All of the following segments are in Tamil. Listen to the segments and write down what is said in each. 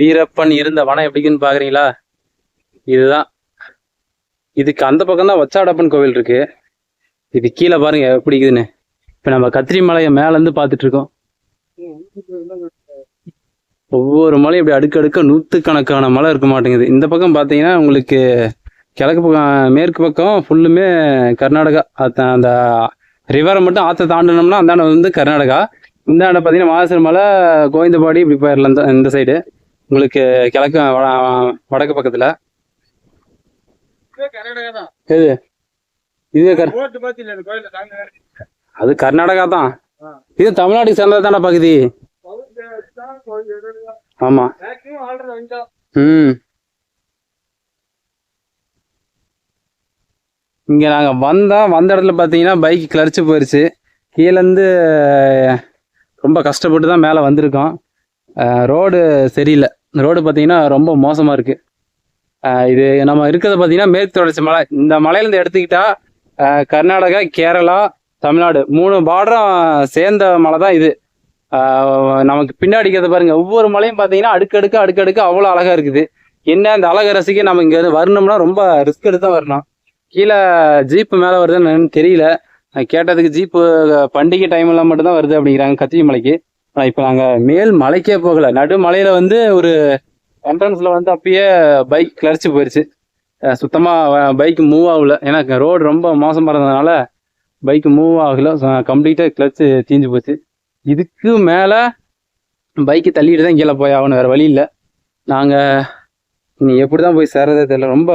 வீரப்பன் இருந்த வனம் எப்படிக்குன்னு பாக்குறீங்களா? இதுதான். இதுக்கு அந்த பக்கம் தான் வச்சாடப்பன் கோவில் இருக்கு. இது கீழே பாருங்க எப்படி இருக்குதுன்னு இப்ப நம்ம கத்திரி மலையை மேல இருந்து பார்த்துட்டு இருக்கோம் ஒவ்வொரு மலையும் இப்படி அடுக்கடுக்க நூற்றுக்கணக்கான மலை இருக்க மாட்டேங்குது. இந்த பக்கம் பார்த்தீங்கன்னா உங்களுக்கு கிழக்கு பக்கம் மேற்கு பக்கம் ஃபுல்லுமே கர்நாடகா. அந்த ரிவரை மட்டும் ஆற்ற தாண்டினோம்னா அந்தாண்ட வந்து கர்நாடகா. இந்தாண்ட பார்த்தீங்கன்னா மாசர் மலை கோவிந்தபாடி இப்படி போயிடலாம் இந்த இந்த சைடு உங்களுக்கு கிழக்கு வடக்கு பக்கத்தில். எது? இது அது கர்நாடகா தான். இது தமிழ்நாட்டுக்கு சேர்ந்தது தானே பகுதி? ஆமாம் ம். இங்கே நாங்கள் வந்தோம் வந்த இடத்துல பார்த்தீங்கன்னா பைக் கிளரிச்சு போயிடுச்சு கீழேருந்து ரொம்ப கஷ்டப்பட்டு தான் மேலே வந்திருக்கோம். ரோடு சரியில்லை. இந்த ரோடு பார்த்தீங்கன்னா ரொம்ப மோசமாக இருக்குது இது நம்ம இருக்கிறத பார்த்தீங்கன்னா மேற்கு தொடர்ச்சி மலை. இந்த மலையிலேருந்து எடுத்துக்கிட்டா கர்நாடகா கேரளா தமிழ்நாடு மூணு பார்டரும் சேர்ந்த மலை தான் இது நமக்கு பின்னாடி இருக்கிறத பாருங்க ஒவ்வொரு மலையும் பார்த்தீங்கன்னா அடுக்கடுக்கு அடுக்கடுக்கு அவ்வளோ அழகாக இருக்குது. என்ன இந்த அழகை ரசிக்க நம்ம இங்கே வரணும்னா ரொம்ப ரிஸ்க் எடுத்து தான் வரணும் கீழே ஜீப்பு மேலே வருதுன்னு தெரியல. கேட்டதுக்கு ஜீப்பு பண்டிகை டைம்ல மட்டும்தான் வருது அப்படிங்கிறாங்க கத்திரி மலைக்கு. இப்போ நாங்கள் மேல் மலைக்கே போகல. நடு மலையில வந்து ஒரு என்ட்ரன்ஸ்ல வந்து அப்பயே பைக் கிளறிச்சு போயிடுச்சு சுத்தமாக சுத்தமா பைக் மூவ் ஆகல. ஏன்னா ரோடு ரொம்ப மோசமாக இருந்ததுனால பைக் மூவ் ஆகல. கம்ப்ளீட்டாக கிளச்சு தீஞ்சு போச்சு. இதுக்கு மேலே பைக்கு தள்ளிட்டு தான் கீழே போய் ஆகணும். வேறு வழி இல்லை. நாங்கள் இனி எப்படி தான் போய் சேர்றதே தெரியல. ரொம்ப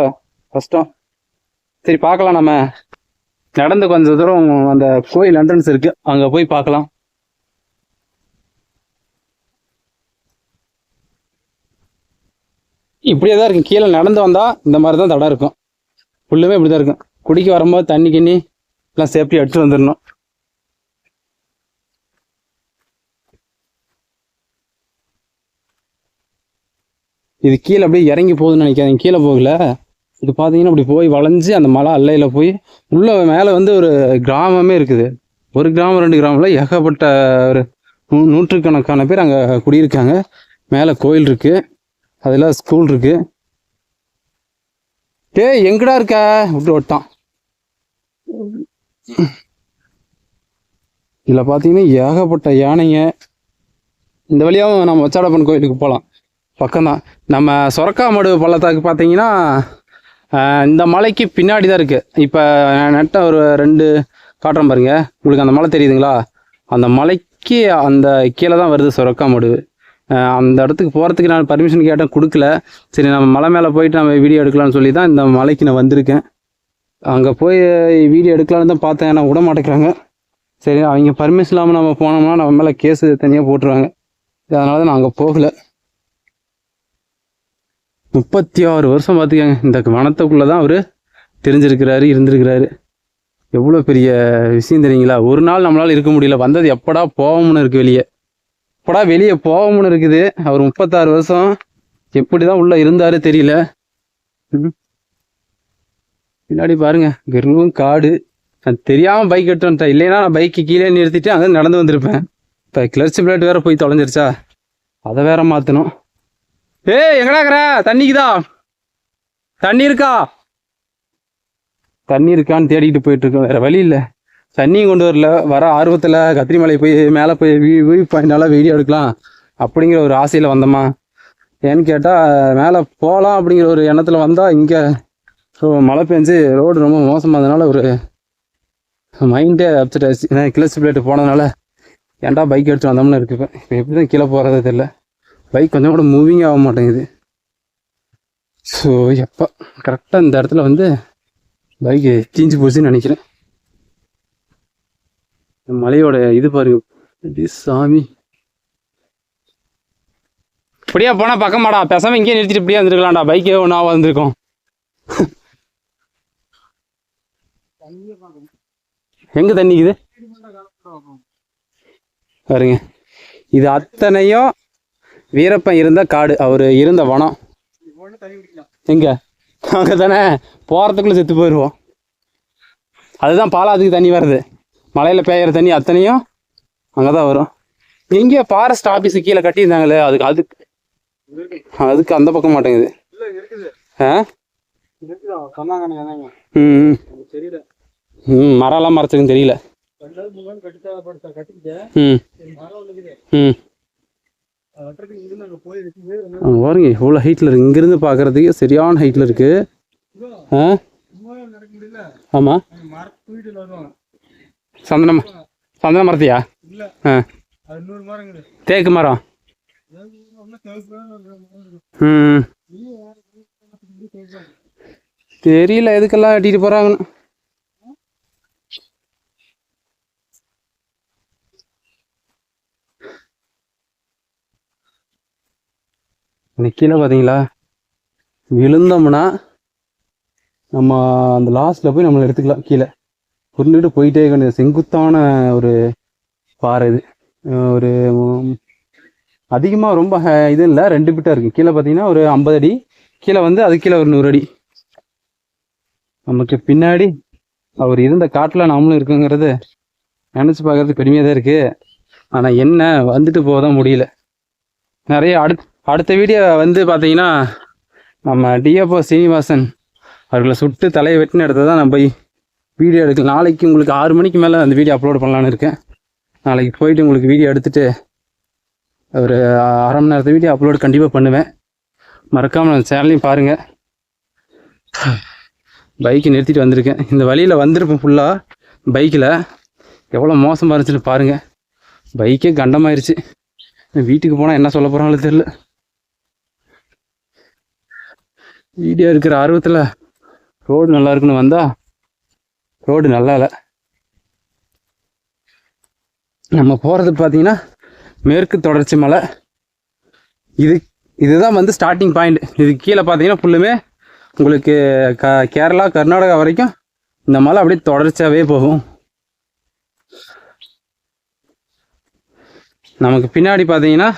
கஷ்டம். சரி பார்க்கலாம். நம்ம நடந்து கொஞ்சம் தூரம் அந்த கோயில் என்ட்ரன்ஸ் இருக்கு. அங்கே போய் பார்க்கலாம். இப்படியே தான் இருக்கும். கீழே நடந்து வந்தால் இந்த மாதிரி தான் தடம் இருக்கும். ஃபுல்லுமே இப்படி தான் இருக்கும். குடிக்க வரும்போது தண்ணி கிண்ணி எல்லாம் சேஃப்டி அடிச்சுட்டு வந்துடணும் இது கீழே அப்படியே இறங்கி போகுதுன்னு நினைக்காதீங்க. கீழே போகல. இது பார்த்தீங்கன்னா அப்படி போய் வளைஞ்சு அந்த மலை அல்லையில் போய் உள்ளே மேலே வந்து ஒரு கிராமமே இருக்குது. ஒரு கிராமம் ரெண்டு கிராமில் ஏகப்பட்ட ஒரு நூ- நூற்றுக்கணக்கான பேர் அங்கே குடியிருக்காங்க. மேலே கோயில் இருக்குது அதில் ஸ்கூல் இருக்கு. டே எங்கடா இருக்க? விட்டு ஓட்டான் இதில் பார்த்தீங்கன்னா ஏகப்பட்ட யானைங்க. இந்த வழியாகவும் நம்ம வச்சாடப்பன் கோயிலுக்கு போகலாம் பக்கம்தான். நம்ம சொரக்காமடு பள்ளத்தாக்கு பார்த்தீங்கன்னா இந்த மலைக்கு பின்னாடி தான் இருக்குது இப்போ நட்ட ஒரு ரெண்டு காட்டுறேன் பாருங்க. உங்களுக்கு அந்த மலை தெரியுதுங்களா? அந்த மலைக்கு அந்த கீழே தான் வருது சொரக்காமடு அந்த இடத்துக்கு போகிறதுக்கு நான் பர்மிஷன் கேட்டேன் கொடுக்கல. சரி நம்ம மலை மேலே போயிட்டு நம்ம வீடியோ எடுக்கலாம்னு சொல்லி தான் இந்த மலைக்கு நான் வந்திருக்கேன். அங்கே போய் வீடியோ எடுக்கலான்னு தான் பார்த்தேன் ஆனால் விட மாட்டேங்கிறாங்க. சரி அவங்க பர்மிஷன் இல்லாமல் நம்ம போனோம்னா நம்ம மேலே கேஸு தனியாக போட்டுருவாங்க. அதனால தான் நான் அங்கே போகல. முப்பத்தி ஆறு வருஷம் பார்த்துக்கங்க இந்த வனத்துக்குள்ளே தான் அவர் தெரிஞ்சிருக்கிறாரு இருந்திருக்கிறாரு. எவ்வளோ பெரிய விஷயம் தெரியுங்களா? ஒரு நாள் நம்மளால் இருக்க முடியல. வந்தது எப்படா போவோம்னு இருக்கு வெளியே. எப்படா வெளியே போவோம்னு இருக்குது. அவர் முப்பத்தாறு வருஷம். எப்படி தான் உள்ளே இருந்தாரு தெரியல. ம். பின்னாடி பாருங்க வெறும் காடு. நான் தெரியாமல் பைக் எடுத்து வந்துட்டேன். இல்லைன்னா நான் பைக்கு கீழே நிறுத்திட்டு அங்கே நடந்து வந்திருப்பேன். இப்போ கிளர்ச்சி பிளேட் வேற போய் தொலைஞ்சிருச்சா? அதை வேற மாற்றணும் ஏய் எங்கடாக்குற தண்ணிக்குதா? தண்ணி இருக்கா? தண்ணி இருக்கான்னு தேடிக்கிட்டு போயிட்டு இருக்கோம் வேற வழி இல்லை. தண்ணியும் கொண்டு வரல. வர ஆர்வத்தில் கத்திரிமலை போய் மேலே போய் வியூ பாயிண்டால வீடியோ எடுக்கலாம் அப்படிங்கிற ஒரு ஆசையில் வந்தோமா ஏன்னு கேட்டால் மேலே போகலாம் அப்படிங்கிற ஒரு எண்ணத்தில் வந்தால் இங்கே ஸோ மழை பெஞ்சு ரோடு ரொம்ப மோசமானதுனால ஒரு மைண்டே அப்செட் ஆச்சு ஏன்னா கிளச் பிளேட்டு போனதுனால ஏன்டா பைக் எடுத்து வந்தோம்னு இருக்கு இப்போ. இப்போ எப்படி தான் கீழே போகிறதே தெரில பைக் கொஞ்சம் கூட மூவிங் ஆக மாட்டேங்குது. ஸோ எப்போ? கரெக்டாக இந்த இடத்துல வந்து பைக்கு தீஞ்சு போச்சுன்னு நினைக்கிறேன். மலையோட இது பாருங்க. சாமி. இப்படியா போனா பக்கமாடா? பேசாம இங்கேயே நிறுத்திட்டு இப்படியே வந்துருக்கலாம்டா. பைக்கே ஒன்றா வந்திருக்கோம். எங்க தண்ணிக்குது பாருங்க. இது அத்தனையும் வீரப்பன் இருந்த காடு. அவர் இருந்த வனம். எங்க? அங்கே தானே போகிறதுக்குள்ளே செத்து போயிடுவோம் அதுதான் பாலாத்துக்கு தண்ணி வருது. மலையில் பெய்கிற தண்ணி அத்தனையும் அங்கே தான் வரும். எங்கேயோ ஃபாரஸ்ட் ஆஃபீஸு கீழே கட்டியிருந்தாங்களே அதுக்கு அதுக்கு அதுக்கு அந்த பக்கம் மாட்டேங்குது. ஆ? ம் ம். மரம்லாம் மரத்துக்குன்னு தெரியல. பாருங்க எவ்வளோ ஹைட்டில் இருக்கு. இங்கேருந்து பார்க்குறதுக்கு சரியான ஹைட்டில் இருக்கு. ஆ? ஆமாம் சந்தனம் சந்தன மரத்தையா? தேக்கு மரம். ம். தெரியல எதுக்கெல்லாம் வெட்டிட்டு போகிறாங்கன்னு இன்னைக்கு கீழே பார்த்தீங்களா? விழுந்தோம்னா நம்ம அந்த லாஸ்ட்டில் போய் நம்மளை எடுத்துக்கலாம் கீழே. உருண்டுட்டு போயிட்டே இருக்கணும். செங்குத்தான ஒரு பாறை இது. ஒரு அதிகமாக ரொம்ப ஹ- இது இல்லை. ரெண்டு பிட்டாக இருக்குது கீழே பார்த்தீங்கன்னா ஒரு ஐம்பது அடி. கீழே வந்து அது கீழே ஒரு நூறு அடி. நமக்கு பின்னாடி அவர் இருந்த காட்டில் நாமளும் இருக்குங்கிறது நினச்சி பார்க்கறது பெருமையாக தான் இருக்குது ஆனால் என்ன வந்துட்டு போக தான் முடியல. நிறைய அடுத் அடுத்த வீடியோ வந்து பார்த்தீங்கன்னா நம்ம டிஎஃப்ஓ சீனிவாசன் அவர்களை சுட்டு தலையை வெட்டின இடத்த தான் நான் போய் வீடியோ எடுக்க நாளைக்கு உங்களுக்கு ஆறு மணிக்கு மேலே அந்த வீடியோ அப்லோட் பண்ணலான்னு இருக்கேன். நாளைக்கு போயிட்டு உங்களுக்கு வீடியோ எடுத்துட்டு ஒரு அரை மணி நேரத்து வீடியோ அப்லோடு கண்டிப்பாக பண்ணுவேன். மறக்காமல் அந்த சேனலையும் பாருங்கள் பைக்கை நிறுத்திட்டு வந்திருக்கேன். இந்த வழியில் வந்திருப்பேன் ஃபுல்லாக பைக்கில் எவ்வளோ மோசமாக இருந்துச்சுன்னு பாருங்கள் பைக்கே கண்டமாயிருச்சு. வீட்டுக்கு போனால் என்ன சொல்ல போகிறாங்களோ தெரில வீடியோ இருக்கிற ஆர்வத்தில் ரோடு நல்லா இருக்குன்னு வந்தால் ரோடு நல்லா இல்லை. நம்ம போகிறது பார்த்தீங்கன்னா மேற்கு தொடர்ச்சி மலை. இது இதுதான் வந்து ஸ்டார்டிங் பாயிண்ட் இது கீழே பார்த்தீங்கன்னா ஃபுல்லுமே உங்களுக்கு க கேரளா கர்நாடகா வரைக்கும் இந்த மலை அப்படியே தொடர்ச்சியாகவே போகும். நமக்கு பின்னாடி பார்த்தீங்கன்னா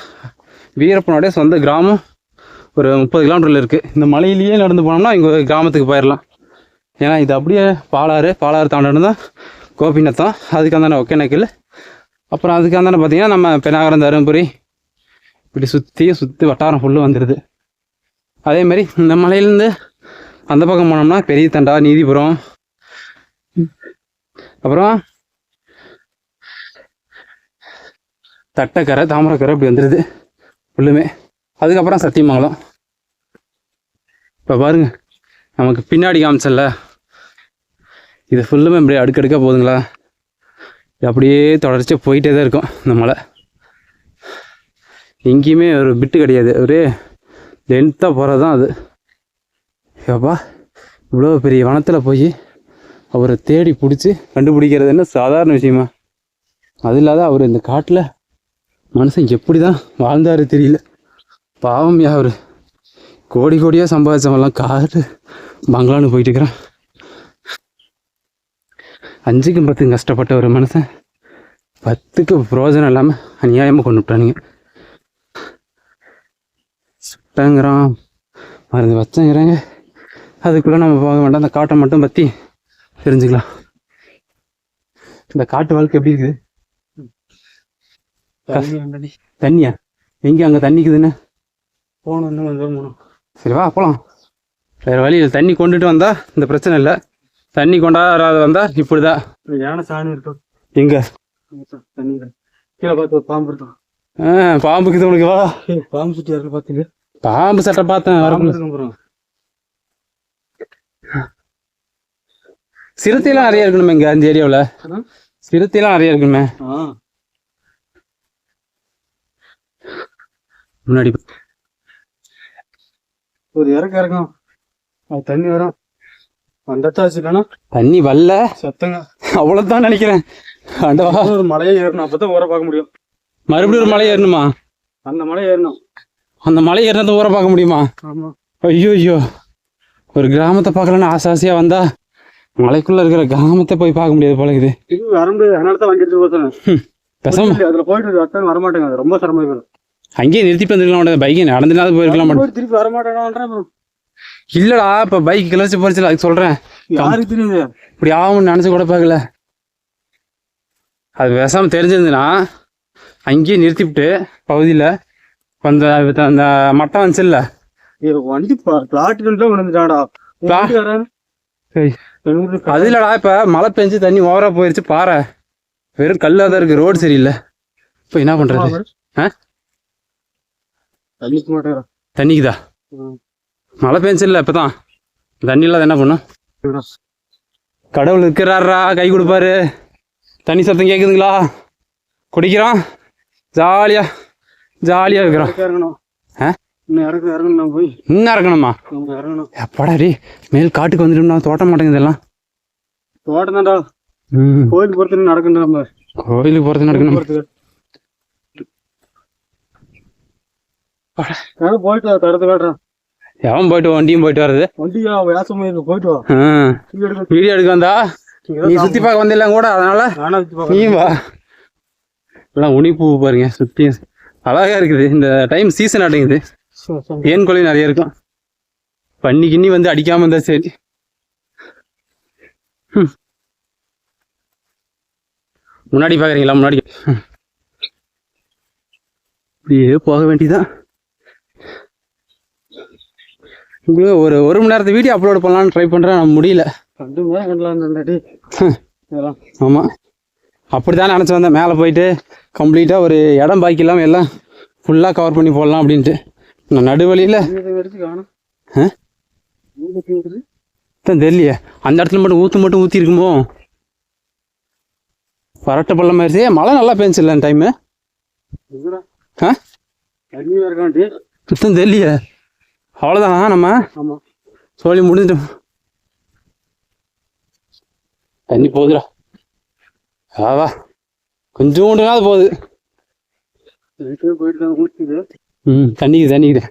வீரப்பனுடைய சொந்த கிராமம். ஒரு முப்பது கிலோமீட்டரில் இருக்குது இந்த மலையிலேயே நடந்து போனோம்னா இங்கே கிராமத்துக்கு போயிடலாம் ஏன்னா இது அப்படியே பாலாறு பாலாறு தாண்டணும் தான் கோபிநத்தம் அதுக்கு ஒகேனக்கல். அப்புறம் அதுக்கு பார்த்தீங்கன்னா நம்ம பெனாகரம் தருமபுரி இப்படி சுற்றி சுற்றி வட்டாரம் ஃபுல்லு வந்துடுது அதே மாதிரி இந்த மலையிலேருந்து அந்த பக்கம் போனோம்னா பெரிய தண்டா நீதிபுரம். அப்புறம் தட்டக்கரை தாமரக்கரை இப்படி வந்துடுது ஃபுல்லுமே அதுக்கப்புறம் சத்தியமங்கலம். இப்போ பாருங்க நமக்கு பின்னாடி காமிச்சல இது ஃபுல்லுமே இப்படி அடுக்கடுக்காக போகுதுங்களா? அப்படியே தொடர்ச்சியாக போயிட்டே தான் இருக்கும் இந்த மலை எங்கேயுமே ஒரு பிட்டு கிடையாது. ஒரே லென்த்தாக போகிறது தான் அது. ஏப்பா இவ்வளோ பெரிய வனத்தில் போய் அவரை தேடி பிடிச்சி கண்டுபிடிக்கிறது என்ன சாதாரண விஷயமா? அது இல்லாத அவர் இந்த காட்டில் மனுஷன் எப்படி தான் வாழ்ந்தாரு தெரியல. பாவம் யா அவர். கோடி கோடியாக சம்பாதிச்சவெல்லாம் காரு பங்களான்னு போயிட்டு அஞ்சுக்கும் பத்துக்கும் கஷ்டப்பட்ட ஒரு மனுஷன். பத்துக்கு பிரயோஜனம் இல்லாமல் அநியாயமாக கொண்டு விட்டானுங்க சுட்டங்கிறான். மருந்து வச்சங்கிறாங்க. அதுக்குள்ளே நம்ம போக வேண்டாம். அந்த காட்டை மட்டும் பற்றி தெரிஞ்சுக்கலாம். இந்த காட்டு வாழ்க்கை எப்படி இருக்குது. தண்ணியா? எங்கே அங்கே தண்ணிக்குதுன்னு? போகணும் இன்னும் கொஞ்சம் தூரம் போகணும். சரி வா போகலாம் வேறு வழியில் தண்ணி கொண்டுட்டு வந்தா இந்த பிரச்சனை இல்லை. தண்ணி கொண்டாடாத வந்தா இப்படி தான் இங்க யானை சாணி இருக்கும் எங்கே? தண்ணி கீழே பார்த்து பாம்பு இருக்கும். பாம்புக்கு இது உனக்கு வா. பாம்பு சுற்றி இருக்கு பார்த்துங்க? பாம்பு சட்டை பார்த்தேன் வரக்குள்ள. சிறுத்தையெல்லாம் நிறைய இருக்கணுமே இங்கே அந்த ஏரியாவில். ஆ? சிறுத்தையெல்லாம் நிறைய இருக்கணுமே. முன்னாடி ஒரு இறக்கம் இறக்கும் அது தண்ணி வரும். வந்தாச்சு இல்லைன்னா தண்ணி வரல. சத்தங்க. அவ்வளோதான் நினைக்கிறேன். ஆண்டவா ஒரு மலையே ஏறணும் அப்பதான் ஊரை பார்க்க முடியும். மறுபடியும் ஒரு மலை ஏறணுமா? அந்த மலை ஏறணும். அந்த மலை ஏறினது ஊரை பார்க்க முடியுமா? ஆமா. ஐயோ ஐயோ ஒரு கிராமத்தை பார்க்கலன்னு ஆசை ஆசையாக வந்தா மலைக்குள்ள இருக்கிற கிராமத்தை போய் பார்க்க முடியாது போல இது வர முடியாது. அதனால தான் வண்டிட்டு போத்தேன் பேசாம. அதுல போயிட்டு வரட்டும் வரமாட்டேங்க. அது ரொம்ப சிரமம் அங்கேயே நிறுத்திட்டு வந்துருக்கலாம் பைக்கை நடந்துனாவது போயிருக்கலாம் திருப்பி வரமாட்டேங்கிறான் இல்லடா இப்போ பைக் கிளச்சி போச்சுல அதுக்கு சொல்கிறேன் யாருக்கு தெரியுது இப்படி ஆகும்னு நினச்சி கூட பார்க்கல. அது பேசாமல் தெரிஞ்சிருந்துன்னா அங்கேயே நிறுத்திவிட்டு பகுதியில் கொஞ்சம் அந்த மட்டம் வந்துச்சுல்ல வண்டி பிளாட்டுல விழுந்துட்டாடா. அது இல்லடா இப்ப மழை பெஞ்சு தண்ணி ஓவரா போயிருச்சு பாறை. வெறும் கல்லா தான் இருக்கு ரோடு சரியில்லை. இப்போ என்ன பண்றது? தண்ணிக்குதா? மழை பெஞ்சில்ல இப்பதான். தண்ணி இல்லாத என்ன பண்ணும்? கடவுள் இருக்கிறாரா கை கொடுப்பாரு. தண்ணி சத்தம் கேக்குதுங்களா? குடிக்கிறோம். ஜாலியா ஜாலியா இருக்கிறோம். இறங்கணும். ஆ? இன்னும் போய். இன்னும் இறக்கணுமா? இறங்கணும். எப்பாடா டே மேல் காட்டுக்கு வந்துட்டோம்னா தோட்ட மாட்டேங்குது எல்லாம் தோட்டம் தான்டா. ம். கோயில் பொறுத்து நடக்கணும் நம்ம. கோயிலுக்கு போறது நடக்கணும். போயிட்டு வா தரத்து காட்டுறேன் எவன் போயிட்டு வண்டியும் போயிட்டு வர்றது? வண்டியா? வேசமா போயிட்டு வா. வீடியோ எடுக்க. வந்தா? நீ சுத்தி பார்க்க வந்தில்ல கூட அதனால நீ. வா. எல்லாம் உனிப்பூ பாருங்க சுத்தி அழகா இருக்குது. இந்த டைம் சீசன் சரி. தேன் கோழி நிறைய இருக்கும். பண்ணி கிண்ணி வந்து அடிக்காம இருந்தா சரி. முன்னாடி பாக்குறீங்களா? முன்னாடி. இப்படியே போக வேண்டியதான் உங்களுக்கு ஒரு ஒரு மணி நேரத்து வீடியோ அப்லோட் பண்ணலாம்னு ட்ரை பண்றேன். நான் முடியல. ரெண்டு மணி நேரம் பண்ணலாம் இருந்தாடி. இதெல்லாம். ஆமா. அப்படிதான் நினச்சி வந்தேன். மேலே போயிட்டு கம்ப்ளீட்டாக ஒரு இடம் பாக்கி இல்லாமல் எல்லாம் ஃபுல்லாக கவர் பண்ணி போடலாம் அப்படின்ட்டு. நான் நடுவழியில். தான் தெரியலையே. அந்த இடத்துல மட்டும் ஊற்று மட்டும் ஊற்றி இருக்குமோ? வரட்ட பள்ளம் ஆயிடுச்சு மழை நல்லா பெஞ்சில்ல அந்த டைமு? ஆ? தெரியலையே. அவ்வளோதான் நம்ம. ஆமா. சோழி முடிஞ்சிட்டோம் தண்ணி போகுதுடா. ஆவா கொஞ்சோண்டுனாவது போகுது. போயிட்டு ம் தண்ணிக்கு தண்ணிக்குது.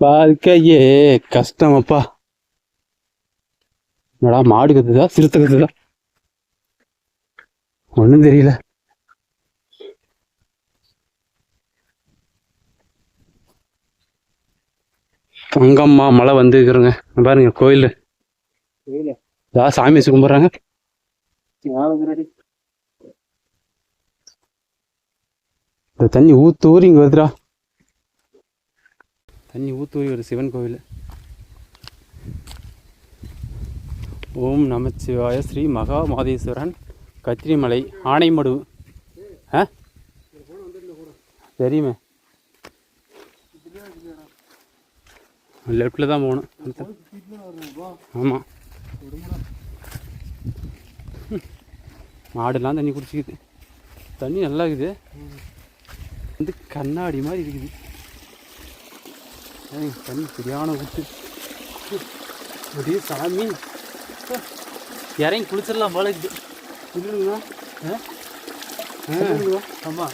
வாழ்க்கையே கஷ்டம் அப்பா என்னடா மாடு கத்துதா சிறுத்தை கத்துதா? ஒன்றும் தெரியல. அங்கம்மா மழை வந்துருக்குறோங்க பாருங்க கோயில். ஏதாவது சாமி கும்பிட்றாங்க. இந்த தண்ணி ஊத்து ஊறி இங்கே வருதுடா. தண்ணி ஊத்து ஊறி ஒரு சிவன் கோவில். ஓம் நமச்சிவாய ஸ்ரீ மகா மாதேஸ்வரன் கத்திரிமலை ஆனைமடு. ஆ? தெரியுமே. லெஃப்டில் தான் போகணும். ஆமாம் மாடுலாம் தண்ணி குடிச்சிக்குது. தண்ணி நல்லா இருக்குது. வந்து கண்ணாடி மாதிரி இருக்குது. தண்ணி சரியான ஊத்து. அப்படியே சாமி. இறங்கி குளிச்சிடலாம் போல இருக்குது. இல்லைங்களா ஆமா.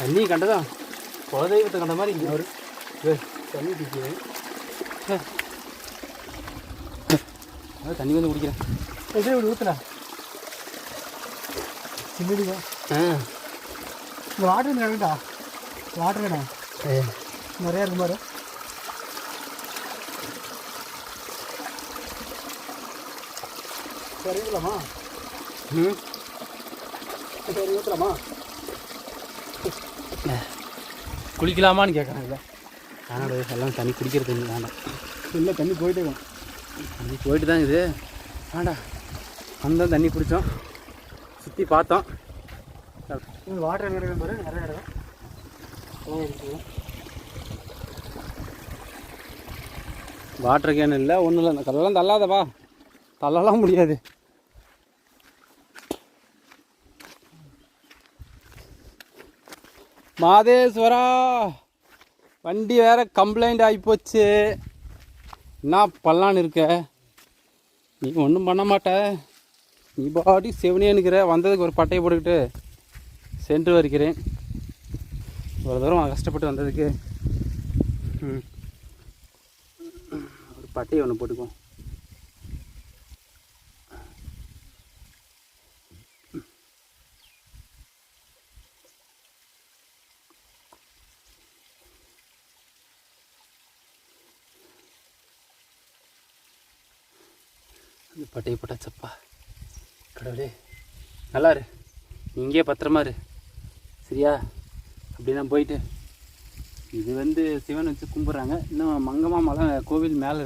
தண்ணி கண்டதா? குலதெய்வத்தை கண்ட மாதிரி ஏய், தண்ணி குடிக்கிறேன். தண்ணி வந்து குடிக்கிறேன். இதே இப்படி ஊத்துனா சின்னடிவா ஆ. இந்த வாட்டர் வேணும்டா வாட்டர் ஏய், நிறைய இருக்கு பாரு. சரி ஊற்றலாமா ம். சரி ஊற்றலாமா குளிக்கலாமான்னு கேட்குறாங்க ஆனால் எல்லாம் தண்ணி குடிக்கிற தண்ணி வேண்டாம். இல்லை தண்ணி போயிட்டே இருக்கும் தண்ணி போயிட்டு தான் இது. வேண்டாம். வந்தோம் தண்ணி குடித்தோம். சுற்றி பார்த்தோம். வாட்டர் இருக்கு பாரு? நிறைய இருக்கு. வாட்டர் கேன் இல்லை ஒன்றும் இல்லை. கல்லெல்லாம் தள்ளாதப்பா. தள்ளலாம் முடியாது. மாதேஸ்வரா! வண்டி வேற கம்ப்ளைண்ட் ஆகிப்போச்சு என்ன பண்ணலான்னு இருக்க? நீ ஒன்றும் பண்ண மாட்ட. நீ பாடி செவனேனுக்கிற வந்ததுக்கு ஒரு பட்டையை போட்டுக்கிட்டு சென்று வருகிறேன். ஒரு தூரம் கஷ்டப்பட்டு வந்ததுக்கு. ம். ஒரு பட்டையை ஒன்று போட்டுக்குவோம் அந்த பட்டையை போட்டாச்சப்பா. கடவுளே நல்லா இரு இங்கே இங்கேயே பத்திரமா இரு. சரியா? அப்படி நான் போயிட்டு. இது வந்து சிவன் வச்சு கும்பிட்றாங்க. இன்னும் மங்கம்மா மலை கோவில் மேலே